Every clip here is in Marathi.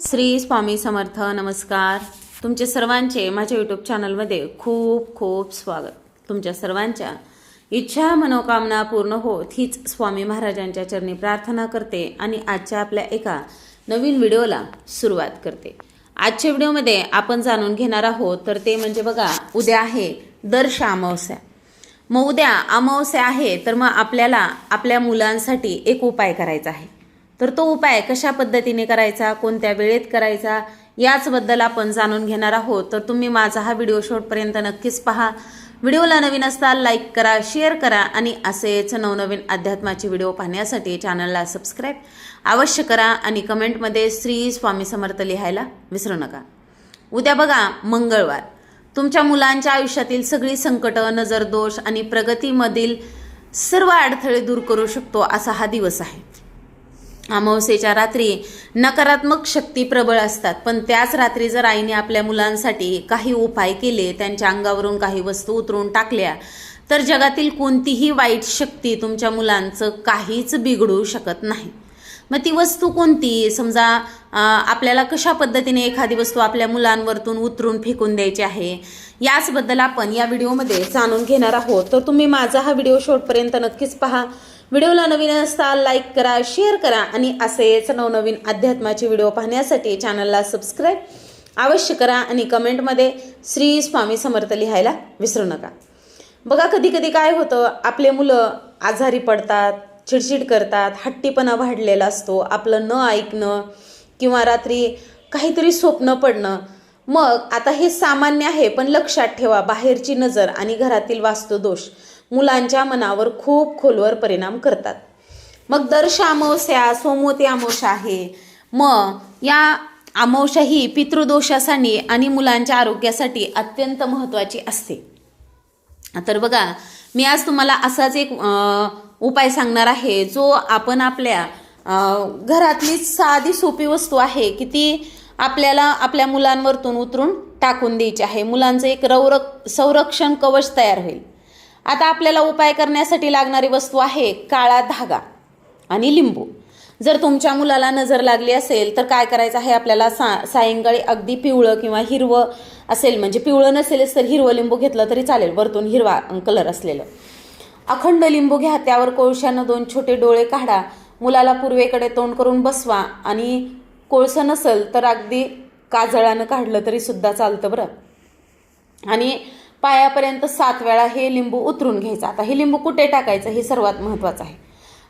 श्री स्वामी समर्थ नमस्कार. तुमचे सर्वांचे माझ्या यूट्यूब चॅनलमध्ये खूप खूप स्वागत. तुमच्या सर्वांच्या इच्छा मनोकामना पूर्ण होत हीच स्वामी महाराजांच्या चरणी प्रार्थना करते आणि आजच्या आपल्या एका नवीन व्हिडिओला सुरुवात करते. आजच्या व्हिडिओमध्ये आपण जाणून घेणार आहोत तर ते म्हणजे बघा उद्या आहे दर्श अमावस्या. मग उद्या अमावस्या आहे तर मग आपल्याला आपल्या मुलांसाठी एक उपाय करायचा आहे. तर तो उपाय कशा पद्धतीने करायचा कोणत्या वेळेत करायचा याचबद्दल आपण जाणून घेणार आहोत. तर तुम्ही माझा हा व्हिडिओ शेवटपर्यंत नक्कीच पहा. व्हिडिओला नवीन असताल लाईक करा शेअर करा आणि असेच नवनवीन अध्यात्माचे व्हिडिओ पाहण्यासाठी चॅनलला सबस्क्राईब अवश्य करा आणि कमेंटमध्ये श्री स्वामी समर्थ लिहायला विसरू नका. उद्या बघा मंगळवार. तुमच्या मुलांच्या आयुष्यातील सगळी संकटं नजर दोष आणि प्रगतीमधील सर्व अडथळे दूर करू शकतो असा हा दिवस आहे. अमावस्येच्या रात्री नकारात्मक शक्ती प्रबळ असतात. पण त्याच रात्री जर आईने आपल्या मुलांसाठी काही उपाय केले त्यांच्या अंगावरून काही वस्तू उतरून टाकल्या तर जगातील कोणतीही वाईट शक्ती तुमच्या मुलांचं काहीच बिघडू शकत नाही. मग ती वस्तू कोणती? समजा आपल्याला कशा पद्धतीने एखादी वस्तू आपल्या मुलांवरतून उतरून फेकून द्यायची आहे? याचबद्दल आपण या व्हिडिओमध्ये जाणून घेणार आहोत. तर तुम्ही माझा हा व्हिडिओ शेवटपर्यंत नक्कीच पहा. व्हिडिओला नवीन असता लाईक करा शेअर करा आणि असेच नवनवीन अध्यात्माचे व्हिडिओ पाहण्यासाठी चॅनलला सबस्क्राईब अवश्य करा आणि कमेंटमध्ये श्री स्वामी समर्थ लिहायला विसरू नका. बघा कधी कधी काय होतं आपले मुलं आजारी पडतात चिडचिड करतात हट्टीपणा वाढलेला असतो आपलं न ऐकणं किंवा रात्री काहीतरी स्वप्न पडणं. मग आता हे सामान्य आहे पण लक्षात ठेवा बाहेरची नजर आणि घरातील वास्तुदोष. मुलांच्या मनावर खूप खोलवर परिणाम करतात. मग दर्श अमावस्या सोमवती अमावस्या आहे. मग या अमावस्या ही पितृदोषासाठी आणि मुलांच्या आरोग्यासाठी अत्यंत महत्त्वाची असते. तर बघा मी आज तुम्हाला असाच एक उपाय सांगणार आहे जो आपण आपल्या घरातली साधी सोपी वस्तू आहे की ती आपल्याला आपल्या मुलांवरतून उतरून टाकून द्यायची आहे. मुलांचं एक रौरक संरक्षण कवच तयार होईल. आता आपल्याला उपाय करण्यासाठी लागणारी वस्तू आहे काळा धागा आणि लिंबू. जर तुमच्या मुलाला नजर लागली असेल तर काय करायचं आहे आपल्याला सा सायंकाळी अगदी पिवळं किंवा हिरवं असेल म्हणजे पिवळं नसेलच तर हिरवं लिंबू घेतलं तरी चालेल वरतून हिरवा कलर असलेलं. अखंड लिंबू घ्या त्यावर कोळशानं दोन छोटे डोळे काढा. मुलाला पूर्वेकडे तोंड करून बसवा आणि कोळसं नसेल तर अगदी काजळानं काढलं तरी सुद्धा चालतं बरं. आणि पायापर्यंत सात वेळा हे लिंबू उतरून घ्यायचं. आता हे लिंबू कुठे टाकायचं? हे सर्वात महत्त्वाचं आहे.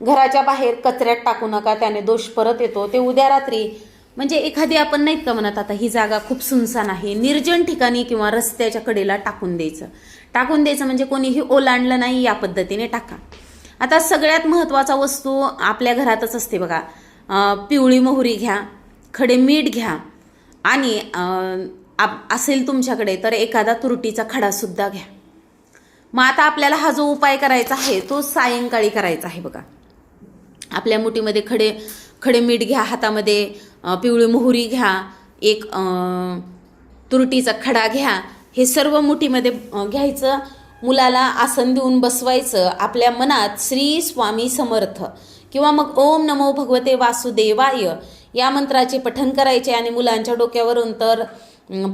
घराच्या बाहेर कचऱ्यात टाकू नका त्याने दोष परत येतो. ते उद्या रात्री म्हणजे एखादी आपण नाहीत का म्हणत आता ही जागा खूप सुनसान आहे. निर्जन ठिकाणी किंवा रस्त्याच्या कडेला टाकून द्यायचं. टाकून द्यायचं म्हणजे कोणीही ओलांडलं नाही या पद्धतीने टाका. आता सगळ्यात महत्त्वाचा वस्तू आपल्या घरातच असते बघा. पिवळी मोहरी घ्या खडे मीठ घ्या आणि आप- असेल तुमच्याकडे तर एखादा तुरटीचा खडासुद्धा घ्या. मग आता आपल्याला हा जो उपाय करायचा आहे तो सायंकाळी करायचा आहे बघा. आपल्या मुठीमध्ये खडे खडे मीठ घ्या हातामध्ये पिवळी मोहरी घ्या एक तुरटीचा खडा घ्या. हे सर्व मुठीमध्ये घ्यायचं. मुलाला आसन देऊन बसवायचं. आपल्या मनात श्री स्वामी समर्थ किंवा मग ओम नमो भगवते वासुदेवाय या मंत्राचे पठण करायचे आणि मुलांच्या डोक्यावरून तर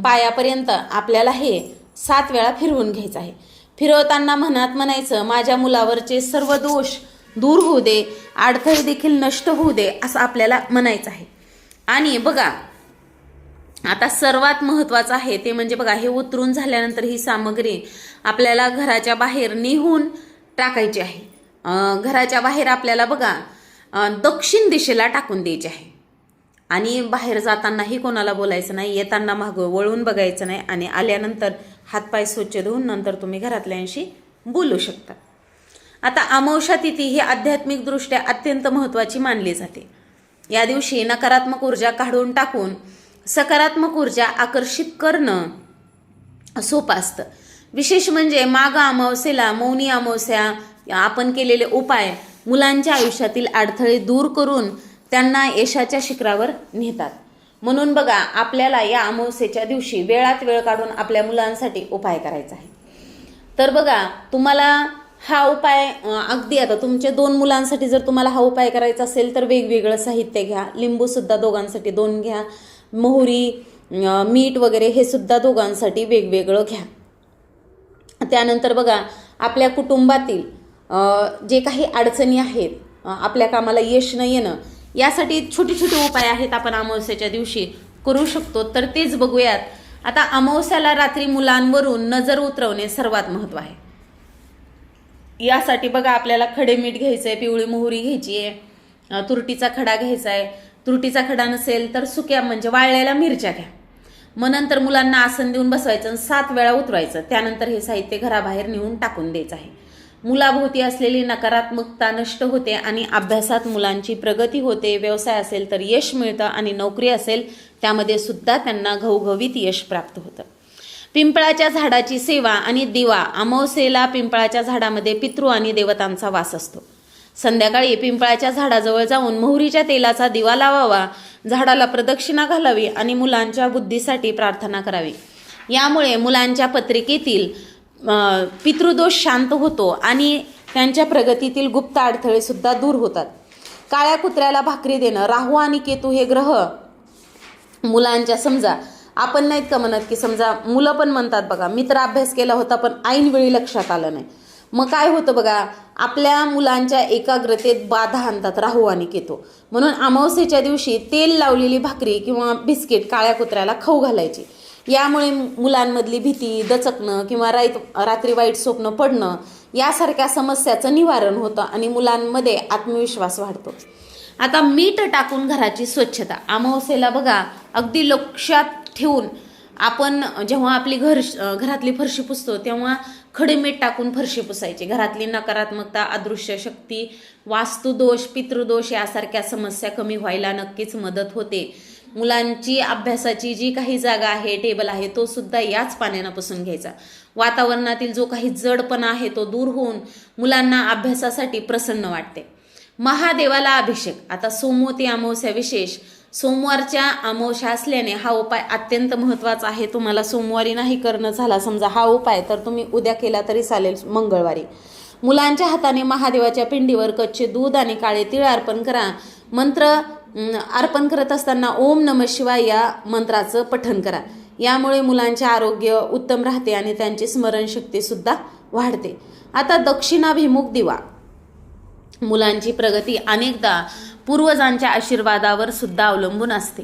पायापर्यंत आपल्याला हे सात वेळा फिरवून घ्यायचं आहे. फिरवताना मनात म्हणायचं माझ्या मुलावरचे सर्व दोष दूर होऊ दे अडथळे देखील नष्ट होऊ दे असं आपल्याला म्हणायचं आहे. आणि बघा आता सर्वात महत्त्वाचं आहे ते म्हणजे बघा हे उतरून झाल्यानंतर ही सामग्री आपल्याला घराच्या बाहेर निहून टाकायची आहे. घराच्या बाहेर आपल्याला बघा दक्षिण दिशेला टाकून द्यायची आहे. आणि बाहेर जातानाही कोणाला बोलायचं नाही येताना मागं वळून बघायचं नाही आणि आल्यानंतर हातपाय स्वच्छ धुवून नंतर तुम्ही घरातल्यांशी बोलू शकता. आता अमावस्या तिथी ही आध्यात्मिकदृष्ट्या अत्यंत महत्त्वाची मानली जाते. या दिवशी नकारात्मक ऊर्जा काढून टाकून सकारात्मक ऊर्जा आकर्षित करणं सोपं असतं. विशेष म्हणजे माग अमावस्येला मौनी अमावस्या आपण केलेले उपाय मुलांच्या आयुष्यातील अडथळे दूर करून त्यांना यशाच्या शिखरावर नेतात. म्हणून बघा आपल्याला या अमावस्येच्या दिवशी वेळात वेळ काढून आपल्या मुलांसाठी उपाय करायचा आहे. तर बघा तुम्हाला हा उपाय अगदी आता तुमच्या दोन मुलांसाठी जर तुम्हाला हा उपाय करायचा असेल तर वेगवेगळं साहित्य घ्या. लिंबूसुद्धा दोघांसाठी दोन घ्या. मोहरी मीठ वगैरे हे सुद्धा दोघांसाठी वेगवेगळं घ्या. त्यानंतर बघा आपल्या कुटुंबातील जे काही अडचणी आहेत आपल्या कामाला यश न येणं यासाठी छोटे छोटे उपाय आहेत आपण अमावस्याच्या दिवशी करू शकतो. तर तेच बघूयात. आता अमावस्याला रात्री मुलांवरून नजर उतरवणे सर्वात महत्त्व आहे यासाठी बघा आपल्याला खडे मीठ घ्यायचं आहे पिवळी मोहरी घ्यायची आहे तुरटीचा खडा घ्यायचा आहे तुरटीचा खडा नसेल तर सुक्या म्हणजे वाळलेल्या मिरच्या घ्या. मग नंतर मुलांना आसन देऊन बसवायचं आणि सात वेळा उतरवायचं. त्यानंतर हे साहित्य घराबाहेर नेऊन टाकून द्यायचं आहे. मुलाभोवती असलेली नकारात्मकता नष्ट होते आणि अभ्यासात मुलांची प्रगती होते व्यवसाय असेल तर यश मिळतं आणि नोकरी असेल त्यामध्ये सुद्धा त्यांना घवघवीत यश प्राप्त होतं. पिंपळाच्या झाडाची सेवा आणि दिवा अमावस्येला पिंपळाच्या झाडामध्ये पितृ आणि देवतांचा वास असतो. संध्याकाळी पिंपळाच्या झाडाजवळ जाऊन मोहरीच्या तेलाचा दिवा लावावा झाडाला प्रदक्षिणा घालावी आणि मुलांच्या बुद्धीसाठी प्रार्थना करावी. यामुळे मुलांच्या पत्रिकेतील पितृदोष शांत होतो आणि त्यांच्या प्रगतीतील गुप्त अडथळेसुद्धा दूर होतात. काळ्या कुत्र्याला भाकरी देणं राहू आणि केतू हे ग्रह. मुलांच्या समजा आपण नाहीत का म्हणत की समजा मुलं पण म्हणतात बघा मी तर अभ्यास केला होता पण ऐनवेळी लक्षात आलं नाही. मग काय होतं बघा आपल्या मुलांच्या एकाग्रतेत बाधा आणतात राहू आणि केतो. म्हणून अमावस्येच्या दिवशी तेल लावलेली भाकरी किंवा बिस्किट काळ्या कुत्र्याला खाऊ घालायची. यामुळे मुलांमधली भीती दचकणं किंवा राईत रात्री वाईट स्वप्न पडणं यासारख्या समस्याचं निवारण होतं आणि मुलांमध्ये आत्मविश्वास वाढतो. आता मीठ टाकून घराची स्वच्छता. अमावस्येला बघा अगदी लक्षात ठेवून आपण जेव्हा आपली घर घरातली फरशी पुसतो तेव्हा खडे मीठ टाकून फरशी पुसायची. घरातली नकारात्मकता अदृश्य शक्ती वास्तुदोष पितृदोष यासारख्या समस्या कमी व्हायला नक्कीच मदत होते. मुलांची अभ्यासाची जी काही जागा आहे टेबल आहे तो सुद्धा याच पाण्यानं पुसून घ्यायचा. वातावरणातील जो काही जडपणा आहे तो दूर होऊन मुलांना अभ्यासासाठी प्रसन्न वाटते. महादेवाला अभिषेक. आता सोमवती अमावस्या विशेष. सोमवारच्या अमावस्या असल्याने हा उपाय अत्यंत महत्त्वाचा आहे. तुम्हाला सोमवारी नाही करणं झाला समजा हा उपाय तर तुम्ही उद्या केला तरी चालेल मंगळवारी. मुलांच्या हाताने महादेवाच्या पिंडीवर कच्चे दूध आणि काळे तिळ अर्पण करा. मंत्र अर्पण करत असताना ओम नम शिवाय या मंत्राचं पठण करा. यामुळे मुलांचे आरोग्य उत्तम राहते आणि त्यांची स्मरणशक्तीसुद्धा वाढते. आता दक्षिणाभिमुख दिवा. मुलांची प्रगती अनेकदा पूर्वजांच्या आशीर्वादावर सुद्धा अवलंबून असते.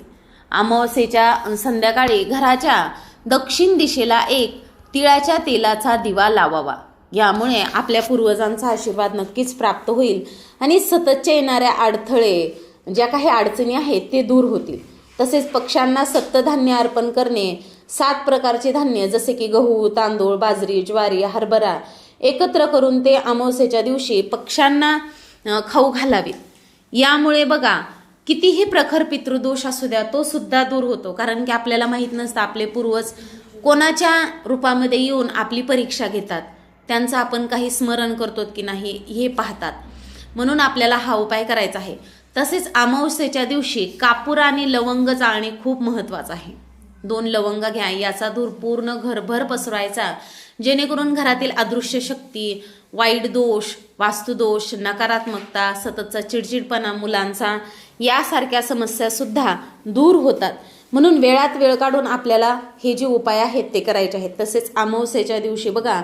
अमावस्येच्या संध्याकाळी घराच्या दक्षिण दिशेला एक तिळाच्या तेलाचा दिवा लावावा. यामुळे आपल्या पूर्वजांचा आशीर्वाद नक्कीच प्राप्त होईल आणि सततच्या येणाऱ्या अडथळे ज्या काही अडचणी आहेत ते दूर होतील. तसेच पक्ष्यांना सप्तधान्य अर्पण करणे सात प्रकारचे धान्य जसे की गहू तांदूळ बाजरी ज्वारी हरभरा एकत्र करून ते अमावस्येच्या दिवशी पक्ष्यांना खाऊ घालावे. यामुळे बघा कितीही प्रखर पितृदोष असू द्या तो सुद्धा दूर होतो. कारण की आपल्याला माहीत नसतं आपले पूर्वज कोणाच्या रूपामध्ये येऊन आपली परीक्षा घेतात. त्यांचं आपण काही स्मरण करतो की नाही हे पाहतात. म्हणून आपल्याला हा उपाय करायचा आहे. तसेच अमावस्येच्या दिवशी कापूर आणि लवंग चाळणे खूप महत्त्वाचं आहे. दोन लवंग घ्या याचा धूर पूर्ण घरभर पसरवायचा जेणेकरून घरातील अदृश्य शक्ती वाईट दोष वास्तुदोष नकारात्मकता सततचा चिडचिडपणा मुलांचा यासारख्या समस्यासुद्धा दूर होतात. म्हणून वेळात वेळ काढून आपल्याला हे जे उपाय आहेत ते करायचे आहेत. तसेच अमावस्येच्या दिवशी बघा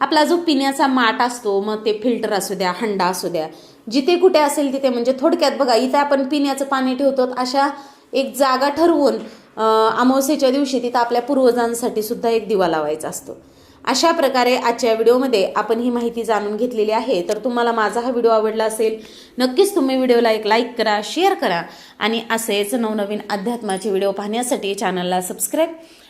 आपला जो पिण्याचा माठ असतो मग ते फिल्टर असू द्या हंडा असू द्या जिथे कुठे असेल तिथे म्हणजे थोडक्यात बघा इथे आपण पिण्याचं पाणी ठेवतो अशा एक जागा ठरवून अमावस्येच्या दिवशी तिथं आपल्या पूर्वजांसाठी सुद्धा एक दिवा लावायचा असतो. अशा प्रकारे आजच्या व्हिडिओमध्ये आपण ही माहिती जाणून घेतलेली आहे. तर तुम्हाला माझा हा व्हिडिओ आवडला असेल नक्कीच तुम्ही व्हिडिओला एक लाईक करा शेअर करा आणि असेच नवनवीन अध्यात्माचे व्हिडिओ पाहण्यासाठी चॅनलला सबस्क्राईब